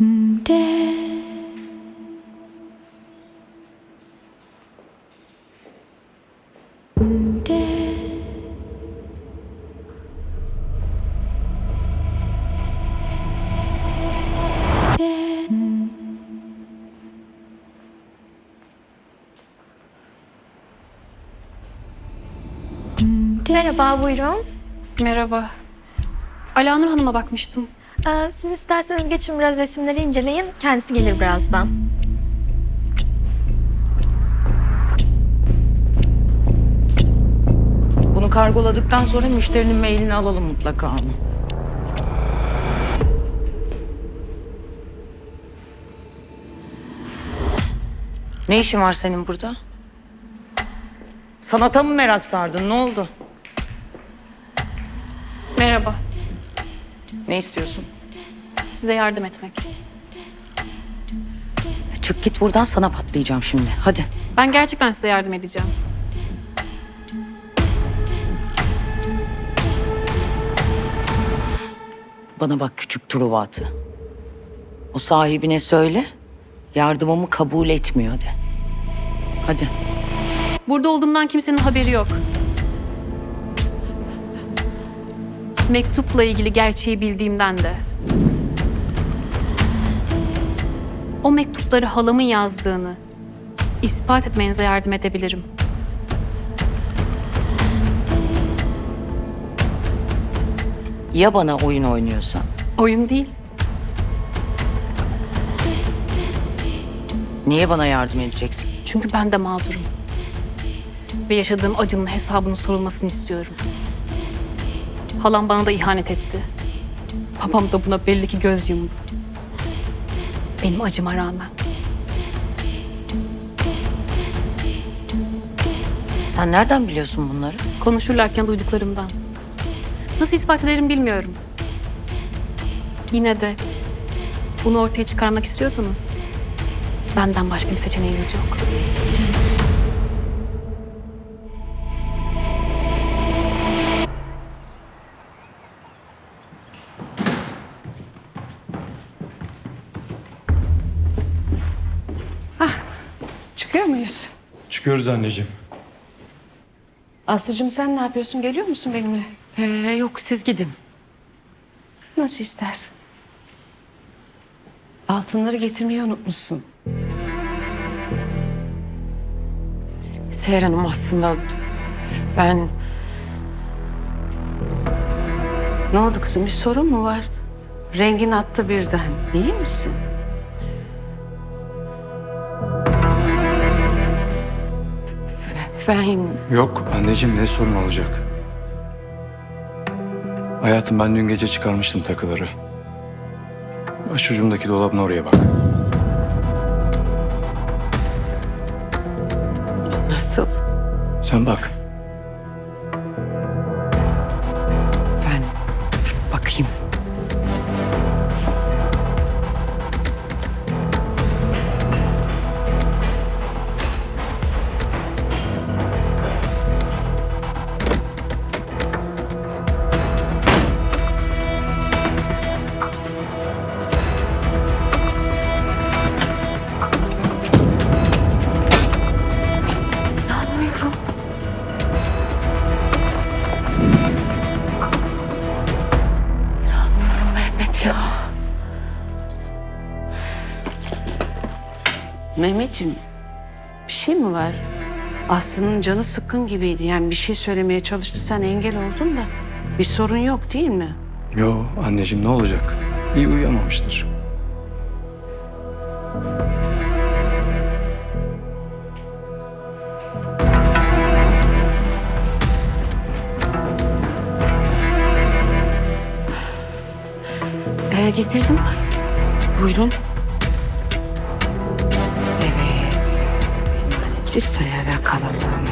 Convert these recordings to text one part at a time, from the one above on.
Merhaba, buyurun. Merhaba. Alanur Hanım'a bakmıştım. Ee, siz isterseniz geçin biraz resimleri inceleyin. Kendisi gelir birazdan. Bunu kargoladıktan sonra müşterinin mailini alalım mutlaka ama. Ne işin var senin burada? Sanata mı merak sardın? Ne oldu? Merhaba. Ne istiyorsun? Size yardım etmek. Çık git buradan sana patlayacağım şimdi. Hadi. Ben gerçekten size yardım edeceğim. Bana bak küçük Truvatı. O sahibine söyle. Yardımımı kabul etmiyor de. Hadi. Burada olduğumdan kimsenin haberi yok. Mektupla ilgili gerçeği bildiğimden de. O mektupları halamın yazdığını ispat etmenize yardım edebilirim. Ya bana oyun oynuyorsan? Oyun değil. Niye bana yardım edeceksin? Çünkü ben de mağdurum. Ve yaşadığım acının hesabının sorulmasını istiyorum. Halam bana da ihanet etti. Babam da buna belli ki göz yumdu. Benim acıma rağmen. Sen nereden biliyorsun bunları? Konuşurlarken duyduklarımdan. Nasıl ispat ederim bilmiyorum. Yine de bunu ortaya çıkarmak istiyorsanız benden başka bir seçeneğiniz yok. Çıkıyor muyuz? Çıkıyoruz anneciğim. Aslıcığım sen ne yapıyorsun? Geliyor musun benimle? Ee, yok siz gidin. Nasıl istersin. Altınları getirmeyi unutmuşsun. Seher Hanım aslında ben Ne oldu kızım? Bir sorun mu var? Rengin attı birden. İyi misin? Ben Yok anneciğim ne sorun olacak? Hayatım ben dün gece çıkarmıştım takıları. Başucumdaki dolabın oraya bak. nasıl Sen bak. Mehmetciğim bir şey mi var? Aslı'nın canı sıkkın gibiydi. Yani bir şey söylemeye çalıştı. Sen engel oldun da. Bir sorun yok değil mi? Yo anneciğim ne olacak? İyi uyuyamamıştır. Ee, getirdim. Buyurun. Emaneti sayarak alalım.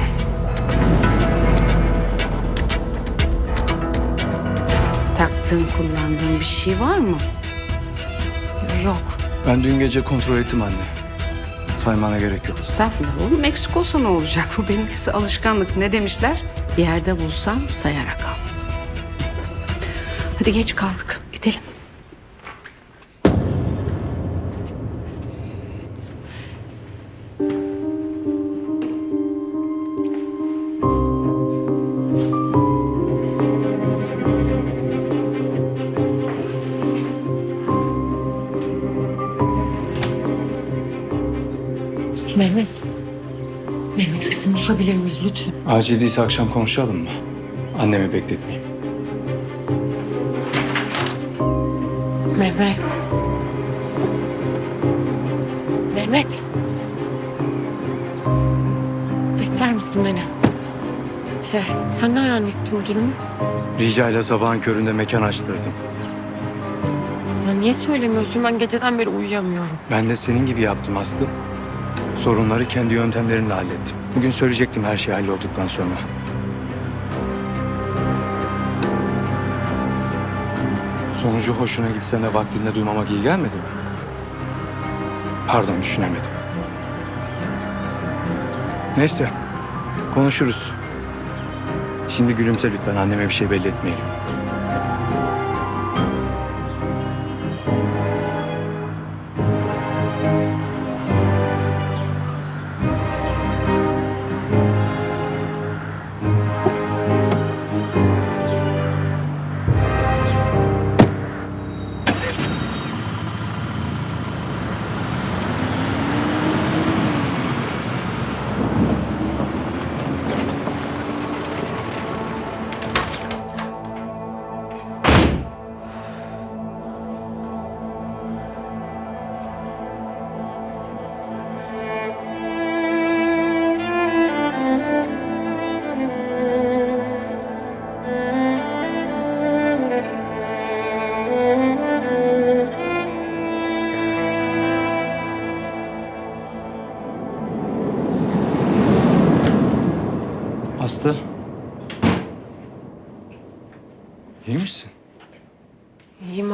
Taktığın, kullandığın bir şey var mı? Yok. Ben dün gece kontrol ettim anne. Saymana gerek yok. Estağfurullah oğlum eksik olsa ne olacak? Bu benimkisi alışkanlık. Ne demişler? Bir yerde bulsam sayarak al. Hadi geç kaldık. Gidelim. Mehmet. Mehmet bir konuşabilir miyiz lütfen? Acil değilse akşam konuşalım mı? Annemi bekletmeyeyim. Mehmet. Mehmet. Bekler misin beni? Şey, sen ne aran etti bu durumu? Rica ile sabahın köründe mekan açtırdım. Ya niye söylemiyorsun? Ben geceden beri uyuyamıyorum. Ben de senin gibi yaptım Aslı. Sorunları kendi yöntemlerimle hallettim. Bugün söyleyecektim her şey hallolduktan sonra. Sonucu hoşuna gitse de vaktinde duymamak iyi gelmedi mi? Pardon düşünemedim. Neyse konuşuruz. Şimdi gülümse lütfen anneme bir şey belli etmeyelim.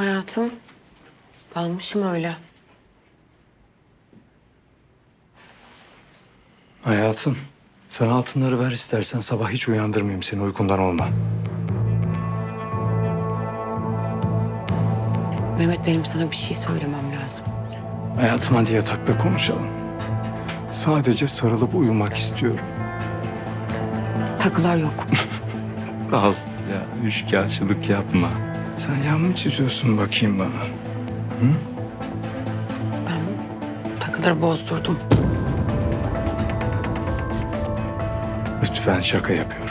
Hayatım. Kalmışım öyle. Hayatım. Sen altınları ver istersen sabah hiç uyandırmayayım seni uykundan olma. Mehmet benim sana bir şey söylemem lazım. Hayatım hadi yatakta konuşalım. Sadece sarılıp uyumak istiyorum. Takılar yok. Aslı ya üçkağıtçılık yapma. Sen yan mı çiziyorsun bakayım bana? Ben takıları bozdurdum. Lütfen şaka yapıyorum.